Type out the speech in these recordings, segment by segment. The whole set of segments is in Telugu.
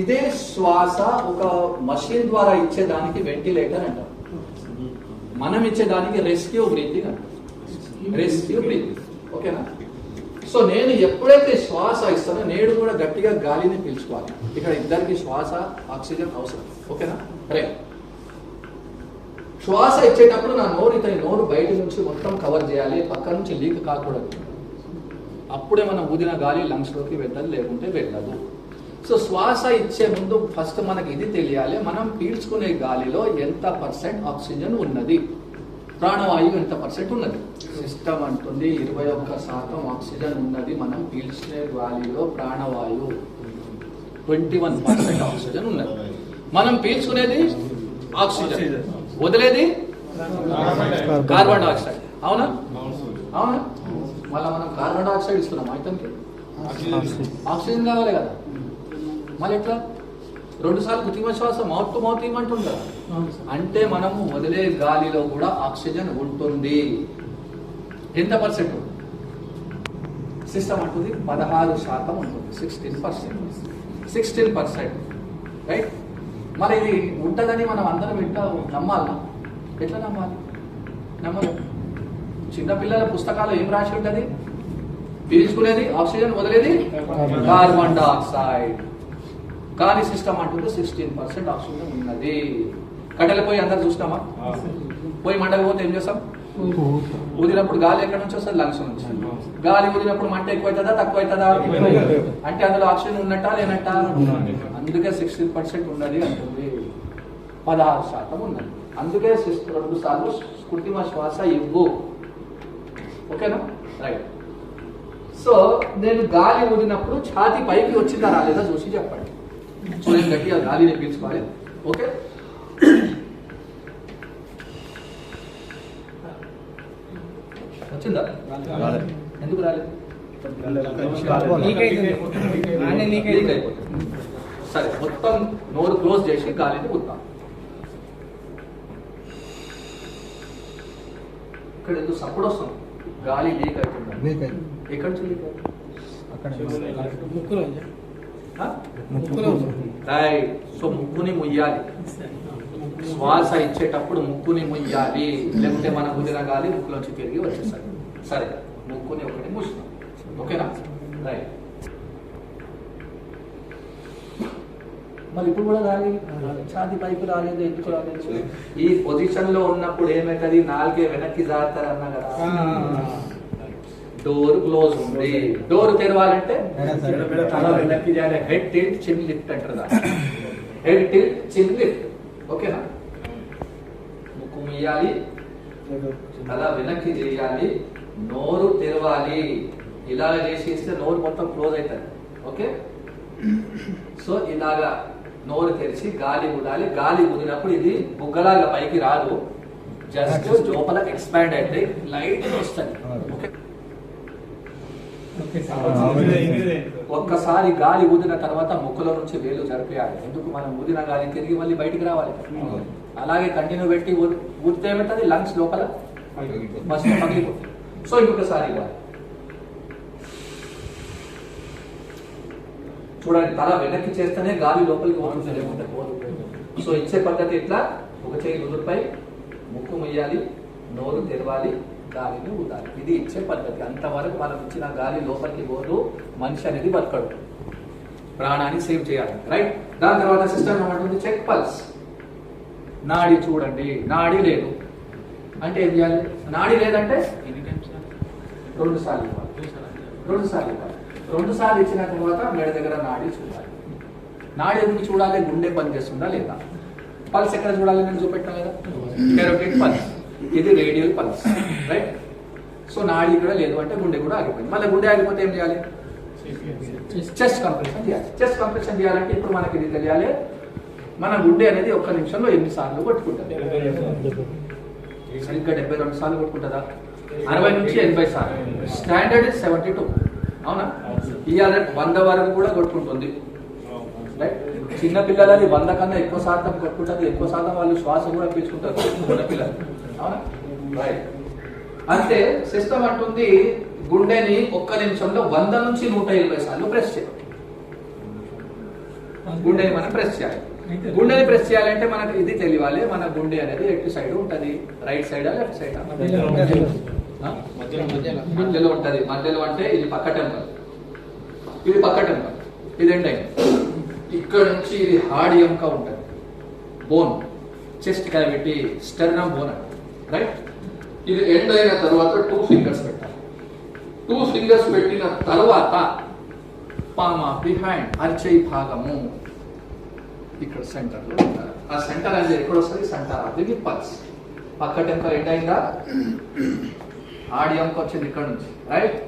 ఇదే శ్వాస ఒక మషిన్ ద్వారా ఇచ్చేదానికి వెంటిలేటర్ అంట మనం ఇచ్చేదానికి రెస్క్యూ బ్రీతింగ్ అంటాం రెస్క్యూ బ్రీతింగ్ ఓకేనా? సో నేను ఎప్పుడైతే శ్వాస ఇస్తానో నేడు కూడా గట్టిగా గాలిని పీల్చుకోవాలి. ఇక్కడ ఇద్దరికి శ్వాస ఆక్సిజన్ అవసరం. ఓకేనా? రైట్ శ్వాస ఇచ్చేటప్పుడు నా నోరు ఇతని నోరు బయట నుంచి మొత్తం కవర్ చేయాలి పక్క నుంచి లీక్ కాకూడదు. అప్పుడే మనం ఊదిన గాలి లంగ్స్లోకి వెళ్ళదు లేకుంటే వెళ్ళదు. సో శ్వాస ఇచ్చే ముందు ఫస్ట్ మనకి ఇది తెలియాలి. మనం పీల్చుకునే గాలిలో ఎంత పర్సెంట్ ఆక్సిజన్ ఉన్నది? ప్రాణవాయువు ఎంత పర్సెంట్ ఉన్నది? సిస్టమ్ అంటుంది ఇరవై ఒక్క శాతం ఆక్సిజన్ ఉన్నది మనం పీల్చుకునే గాలిలో ప్రాణవాయువు. ట్వంటీ వన్ పర్సెంట్ ఆక్సిజన్ ఉన్నది. మనం పీల్చుకునేది ఆక్సిజన్. వదిలేది కార్బన్ డైఆక్సైడ్. అవునా? అవునా? మళ్ళీ మనం కార్బన్ డైఆక్సైడ్ ఇస్తున్నాం ఐటమ్కి ఆక్సిజన్ కావాలి కదా. మళ్ళీ ఎట్లా రెండు సార్లు కృత్రిమ శ్వాస మౌత్ టు మౌత్ ఇవ్వమంటుందా అంటే మనము వదిలే గాలిలో కూడా ఆక్సిజన్ ఉంటుంది. ఎంత పర్సెంట్? సిస్టమ్ అంటుంది పదహారు శాతం ఉంటుంది. Sixteen percent. Sixteen percent. Right? మరి ఇది ఉంటుందని మనం అందరం ఎట్లా నమ్మాలా? ఎట్లా నమ్మాలి? నమ్మలేం. చిన్నపిల్లల పుస్తకాలు ఏం రాసి ఉంటుంది? పీల్చుకునేది ఆక్సిజన్ వదిలేది? Carbon dioxide. గాలి సిస్టమ్ అంటుంది సిక్స్టీన్ పర్సెంట్ ఆక్సిజన్ ఉన్నది. కట్టెల పోయి అందరు చూసినామా? పోయి మండలి పోతే ఏం చేస్తాం? ఊదినప్పుడు గాలి ఎక్కడి నుంచి వస్తుంది? లంగ్స్ నుంచి. గాలి ఊదినప్పుడు మంట ఎక్కువ అవుతుందా తక్కువ అవుతుందా అంటే అందులో ఆక్సిజన్ ఉన్నట్టా లేనట్టా? అందుకే సిక్స్టీన్ పర్సెంట్ ఉన్నది అంటుంది. పదహారు శాతం ఉన్నది. అందుకే రెండు సార్లు కృత్రిమ శ్వాస ఇవ్వు. ఓకేనా? రైట్ సో నేను గాలి ఊదినప్పుడు ఛాతి పైకి వచ్చిందా రాలేదా? చూసి చెప్పండి. సో నేను గట్టిగా గాలిని పీల్చుకోవాలి ఓకే? వచ్చిందా ఎందుకు రాలేదు సరే మొత్తం నోరు క్లోజ్ చేసి గాలిని ఊద్దాం. ఇక్కడ ఎందుకు సప్పుడు వస్తుంది? గాలి లీక్ అవుతుంది? ఎక్కడి నుంచి లీక్ అవుతుంది? అక్కడ? ముక్కులో సో ముక్కుని ముయ్యాలి. శ్వాస ఇచ్చేటప్పుడు ముక్కుని ముయ్యాలి. లేకుంటే మన కుదిన గాలి ముక్కులోంచి తిరిగి వచ్చేసరి సరే ముక్కుని ఒకటి మూసినాం ఓకేనా? రైట్ మరి ఇప్పుడు కూడా గాలి ఛాతి పైకి రాలేదు ఎందుకు రాలేదు? ఈ పొజిషన్లో ఉన్నప్పుడు ఏమైతుంది? నాలుగే వెనక్కి జారుతారు అన్నా కదా డోర్ క్లోజ్ ఉంది. డోర్ తెరవాలంటే తల వెనక్కి చేయాలి హెడ్ టిల్ట్ చిన్ లిఫ్ట్ అంటారు హెడ్ టిల్ట్ చిన్ లిఫ్ట్. ఓకేనా ముక్కు ముయ్యాలి. తల వెనక్కి చేయాలి. నోరు తెరవాలి. ఇలాగ చేసి ఇస్తే నోరు మొత్తం క్లోజ్ అవుతుంది. ఓకే? సో ఇలాగా నోరు తెరిచి గాలి ఊదాలి గాలి ఊదినప్పుడు ఇది బుగ్గలాగా పైకి రాదు. జస్ట్ లోపల ఎక్స్పాండ్ అయితే లైట్ వస్తుంది. ఓకే? ఒక్కసారి గాలి ఊదిన తర్వాత ముక్కులో నుంచి వేలు జరిపేయాలి ఎందుకు మనం ఊదిన గాలి తిరిగి మళ్ళీ బయటికి రావాలి? అలాగే కంటిన్యూ పెట్టి ఊ- ఊదితే ఏమవుతుంది? లంగ్స్ లోపల పగిలిపోతుంది. సో ఇంకొకసారి చూడండి తల వెనక్కి చేస్తేనే గాలి లోపలికి పోతుంది లేకుంటే పోదు. సో ఇచ్చే పద్ధతి ఇట్లా ఒక చేయి నుదురుపై ముక్కు ముయ్యాలి నోరు తెరవాలి గాలిని ఊదాలి ఇది ఇచ్చే పద్ధతి. అంతవరకు మనం ఇచ్చిన గాలి లోపలికి పోదు మనిషి అనేది బతకడు. ప్రాణాన్ని సేవ్ చేయాలి. రైట్ దాని తర్వాత సిస్టమ్ ఏమంటుంది? చెక్ పల్స్ నాడి చూడండి. నాడి లేదు. అంటే ఏం చేయాలి? నాడి లేదంటే రెండు సార్లు ఇవ్వాలి. రెండు సార్లు ఇవ్వాలి. రెండు సార్లు ఇచ్చిన తర్వాత మెడ దగ్గర నాడి చూడాలి. నాడి ఎందుకు చూడాలి? గుండె పని చేస్తుందా లేదా? పల్స్ ఎక్కడ చూడాలి? నేను చూపెట్టాను కదా కెరోటిన్ పల్స్ ఇది రేడియల్ పల్స్ రైట్ సో నాడి ఇక్కడ లేదు అంటే గుండె కూడా ఆగిపోయింది. మళ్ళీ గుండె ఆగిపోతే ఏం చేయాలి? చెస్ట్ కంప్రెషన్ చేయాలి. చెస్ట్ కంప్రెషన్ చేయాలంటే ఇప్పుడు మనకి ఇది తెలియాలి. మన గుండె అనేది ఒక్క నిమిషంలో ఎన్ని సార్లు కొట్టుకుంటుంది? సరిగ్గా డెబ్బై రెండు సార్లు కొట్టుకుంటుందా? అరవై నుంచి ఎనభై సార్లు. స్టాండర్డ్ సెవెంటీ టూ అవునా? ఇవాళ వంద వరకు కూడా కొట్టుకుంటుంది. రైట్ చిన్న పిల్లలది వంద కన్నా ఎక్కువ శాతం కొట్టుకుంటుంది. ఎక్కువ శాతం వాళ్ళు శ్వాస కూడా పీల్చుకుంటారు. చిన్న పిల్లలు. రైట్ అంటే సిస్టమ్ అంటుంది గుండెని ఒక్క నిమిషంలో వంద నుంచి నూట ఇరవై సార్లు ప్రెస్ చేయాలి. గుండెని మనం ప్రెస్ చేయాలి. గుండెని ప్రెస్ చేయాలంటే మనకు ఇది తెలియాలి మన గుండె అనేది ఎటు సైడ్ ఉంటది? Right side left side? మధ్యలో ఉంటది. మధ్యలో అంటే ఇది పక్క టెంపర్ ఇది పక్క టెంపర్ ఇది ఎండ్ ఇక్కడ నుంచి ఇది హార్డ్ ఎముక ఉంటది. Bone. Chest cavity sternum bone right ఇది ఎండ్ అయిన తర్వాత టూ ఫింగర్స్ పెట్టాలి. టూ ఫింగర్స్ పెట్టిన తర్వాత పామ బిహైండ్ అరిచేయి భాగము ఇక్కడ సెంటర్లో ఉండాలి. ఆ సెంటర్ అనేది ఎక్కడ వస్తుంది? సెంటర్ ఆఫ్ ది పల్స్ పక్క టెంపర్ ఎండ్ అయిందా? ఆడియంకి వచ్చింది ఇక్కడ నుంచి. రైట్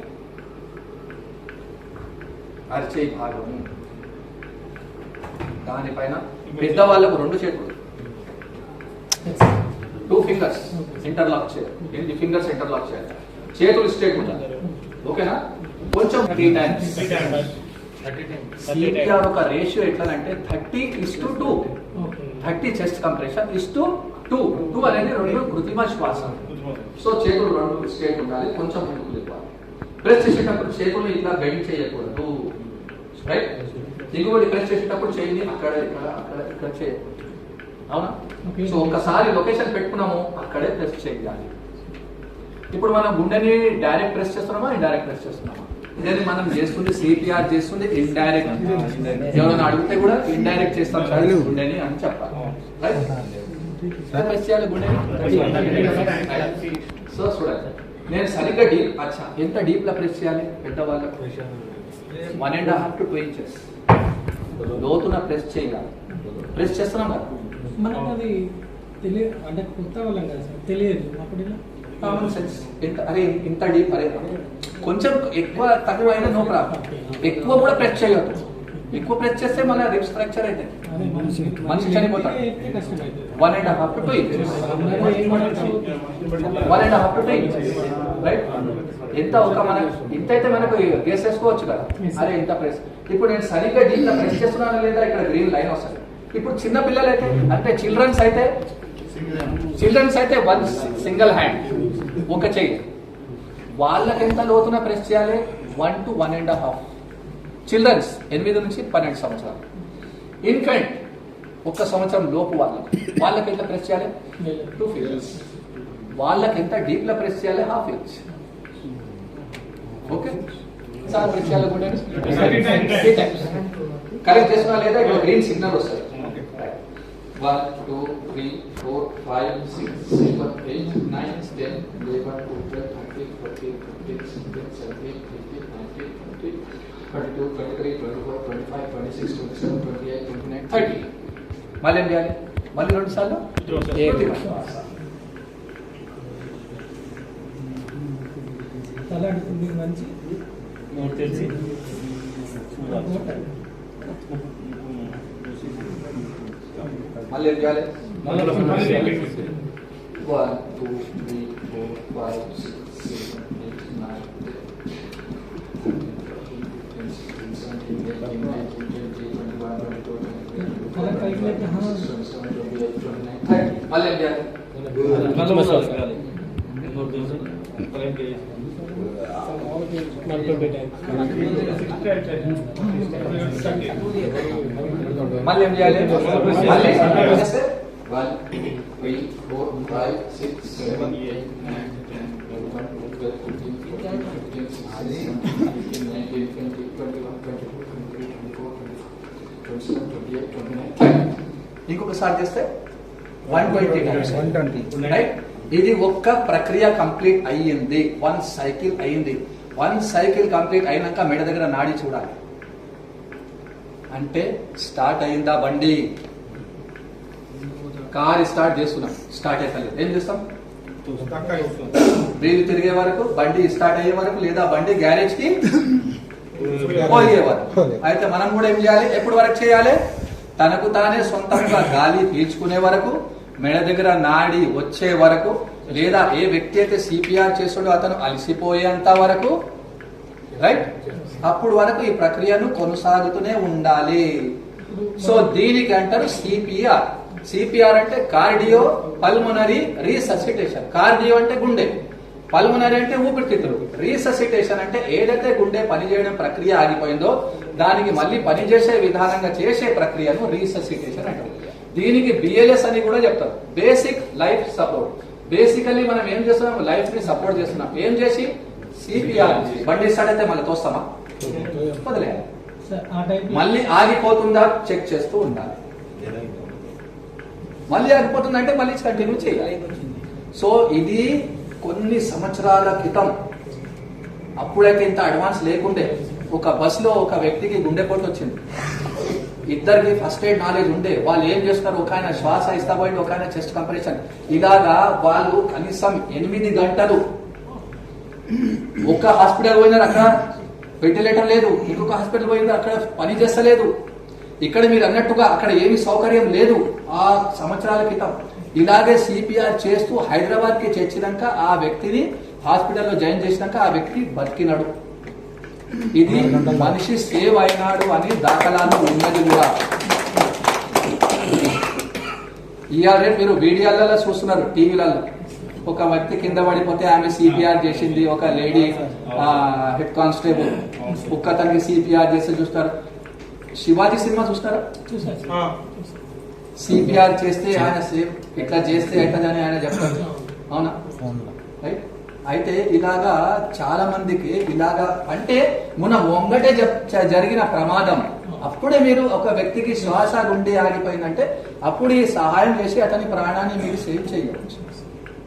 అరిచేయి భాగము. దానిపైన పెద్దవాళ్ళకు రెండు చేతులు. టూ ఫింగర్స్ ఇంటర్లాక్ చేయాలి ఎనిమిది ఫింగర్స్ ఇంటర్లాక్ చేయాలి చేతులు స్ట్రేట్ ఉండాలి. ఓకేనా కొంచెం త్రీ టైమ్స్ సిపిఆర్ ఒక రేషియో ఎట్లా thirty is to two thirty chest compression is to two two అనేది రెండు కృత్రిమ శ్వాస. సో చేతులు రెండు స్ట్రేట్ ఉండాలి. కొంచెం ముందుకు ప్రెస్ చేసేటప్పుడు చేతులు ఇట్లా బెండ్ చేయకూడదు. రైట్ దిగుబడి ప్రెస్ చేసేటప్పుడు చేయండి అక్కడ ఇక్కడ అక్కడ ఇక్కడ చేయకూడదు అవునా. సో ఒకసారి లొకేషన్ పెట్టుకున్నాము అక్కడే ప్రెస్ చేయాలి. ఇప్పుడు మనం గుండెని డైరెక్ట్ ప్రెస్ చేస్తున్నామా ఇండైరెక్ట్ ప్రెస్ చేస్తున్నామా? ఇదే మనం చేస్తుంది సిపిఆర్ చేస్తుంది ఇండైరెక్ట్ ఎవరైనా అడిగితే కూడా ఇండైరెక్ట్ చేస్తాం సార్ గుండెని అని చెప్పాలి. ప్రెస్ చేయాలి గుండెని? సో చూడండి నేను సరిగ్గా డీప్ అచ్చా ఎంత డీప్ లా ప్రెస్ చేయాలి పెద్దవాళ్ళకు one and half to two inches లోతున press చేయాలి. ప్రెస్ చేస్తున్నాం కదా? మనకు అది తెలియదు అంటే కొత్త వాళ్ళం కదా సార్ తెలియదు అప్పుడు ఇలా కామన్ సెన్స్ అరే ఇంత డీప్ అరే కొంచెం ఎక్కువ తక్కువ అయినా నో ప్రాబ్లం ఎక్కువ కూడా ప్రెస్ చేయొద్దు. ఎక్కువ ప్రెస్ చేస్తే మన రిప్స్ ఫ్రాక్చర్ అయితే మనిషి చనిపోతాడు. One and half to two inches one and half to two inches right ఎంత ఒక మన ఇంత అయితే మనకు గేస్ వేసుకోవచ్చు కదా. అరే ఇంత ప్రెస్ ఇప్పుడు నేను సరిగ్గా డీప్ ప్రెస్ చేస్తున్నాను లేదా ఇక్కడ గ్రీన్ లైన్ వస్తుంది? ఇప్పుడు చిన్న పిల్లలు అయితే అంటే చిల్డ్రన్స్ అయితే చిల్డ్రన్స్ అయితే వన్ సింగిల్ హ్యాండ్ ఒక చెయ్యి వాళ్ళకి ఎంత లోతున ప్రెస్ చేయాలి? One to one and half childrens ఎనిమిది నుంచి పన్నెండు సంవత్సరాలు. ఇన్ఫెంట్ ఒక సంవత్సరం లోపు వాళ్ళకి. వాళ్ళకి ఎంత ప్రెస్ చేయాలి? టూ ఫింగర్స్ వాళ్ళకి ఎంత డీప్లో ప్రెస్ చేయాలి? Half inch okay sir press చేయాలి కరెక్ట్ చేసినా లేదా? ఇక్కడ గ్రీన్ సిగ్నల్ వస్తుంది. One two three four five six seven eight nine ten eleven twelve thirty forty fifteen sixteen seventeen eighteen nineteen twenty twenty two twenty three twenty four twenty five twenty six twenty seven twenty eight twenty nine thirty మళ్ళీ ఏం చేయాలి మళ్ళీ రెండు సార్లు తల మీకు మంచి తెలిసి మళ్ళీ ఏం చేయాలి మళ్ళీ one two three four five six seven eight nine మళ్ళీ ఏం చేయాలి మళ్ళీ ఏం చేయాలి? మళ్ళీ. చేస్తే one two three four five six seven eight nine ten eleven twelve fifteen fourteen fifteen sixteen seventeen nineteen twenty twenty one twenty two twenty three twenty four twenty twenty seven twenty eight twenty nine ఇంకొకసారి చేస్తే one twenty one twenty right ఇది ఒక్క ప్రక్రియ కంప్లీట్ అయ్యింది. వన్ సైకిల్ అయింది వన్ సైకిల్ కంప్లీట్ అయినాక మెడ దగ్గర నాడి చూడాలి. అంటే స్టార్ట్ అయిందా బండి? కార్ స్టార్ట్ చేస్తున్నాం. స్టార్ట్ అవుతలేదు ఏం చేస్తాం? వీలు తిరిగే వరకు బండి స్టార్ట్ అయ్యే వరకు లేదా బండి గ్యారేజ్కి పోయే వరకు. అయితే మనం కూడా ఏం చేయాలి? ఎప్పుడు వరకు చేయాలి? తనకు తానే సొంతంగా గాలి పీల్చుకునే వరకు మెడ దగ్గర నాడి వచ్చే వరకు లేదా ఏ వ్యక్తి అయితే సిపిఆర్ చేసాడో అతను అలసిపోయేంత వరకు రైట్ అప్పుడు వరకు ఈ ప్రక్రియను కొనసాగుతూనే ఉండాలి. సో దీనికి అంటారు సిపిఆర్ సిపిఆర్ అంటే కార్డియో పల్మునరీ రీససిటేషన్. కార్డియో అంటే గుండె. పల్మునరీ అంటే ఊపిరితిత్తులు. రీససిటేషన్ అంటే ఏదైతే గుండె పనిచేయడం ప్రక్రియ ఆగిపోయిందో దానికి మళ్ళీ పనిచేసే విధానంగా చేసే ప్రక్రియను రీససిటేషన్ అంటారు. దీనికి బిఎల్ఎస్ అని కూడా చెప్తారు. బేసిక్ లైఫ్ సపోర్ట్ బేసికల్లీ మనం ఏం చేస్తున్నాం? లైఫ్ని సపోర్ట్ చేస్తున్నాం. ఏం చేసి? సిపిఆర్ బండి స్టార్ట్ అయితే మళ్ళీ తోస్తామా? వదిలేయాలి. మళ్ళీ ఆగిపోతుందా? చెక్ చేస్తూ ఉండాలి. మళ్ళీ ఆగిపోతుందంటే మళ్ళీ కంటిన్యూ చేయాలి. సో ఇది కొన్ని సంవత్సరాల క్రితం. అప్పుడైతే ఇంత అడ్వాన్స్ లేకుండే. ఒక బస్సులో ఒక వ్యక్తికి గుండెపోటు వచ్చింది. ఇద్దరికి ఫస్ట్ ఎయిడ్ నాలెడ్జ్ ఉండే. వాళ్ళు ఏం చేస్తున్నారు ఒక ఆయన శ్వాస ఇస్తా పోయింది ఒక ఆయన చెస్ట్ కంపరేషన్ ఇలాగా వాళ్ళు కనీసం ఎనిమిది గంటలు ఒక హాస్పిటల్ పోయినారు. అక్కడ వెంటిలేటర్ లేదు. ఇంకొక హాస్పిటల్ పోయింది. అక్కడ పని చేస్తలేదు. ఇక్కడ మీరు అన్నట్టుగా అక్కడ ఏమి సౌకర్యం లేదు. ఆ సంవత్సరాల క్రితం ఇలాగే సిపిఆర్ చేస్తూ హైదరాబాద్కి ఆ వ్యక్తిని హాస్పిటల్లో జాయిన్ చేసినాక ఆ వ్యక్తి బతికినాడు. ఇది మనిషి సేవ్ అయినాడు అని దాఖలాలు ఉన్నది కూడా. ఇవాళ రేపు మీరు వీడియోలలో చూస్తున్నారు టీవీలలో. ఒక వ్యక్తి కింద పడిపోతే ఆమె సిపిఆర్ చేసింది ఒక లేడీ హెడ్ కానిస్టేబుల్. ఒక్క తనకి సిపిఆర్ చేస్తే చూస్తారు. శివాజీ సినిమా చూస్తారా? సిపిఆర్ చేస్తే ఆయన సేఫ్ ఇట్లా చేస్తే ఎట్లదని ఆయన చెప్తారు అవునా? రైట్? అయితే ఇలాగా చాలా మందికి ఇలాగా అంటే మొన్న ఒంగటే జప్- జరిగిన ప్రమాదం. అప్పుడే మీరు ఒక వ్యక్తికి శ్వాస గుండె ఆగిపోయిందంటే అప్పుడు ఈ సహాయం చేసి అతని ప్రాణాన్ని మీరు సేవ్ చేయవచ్చు.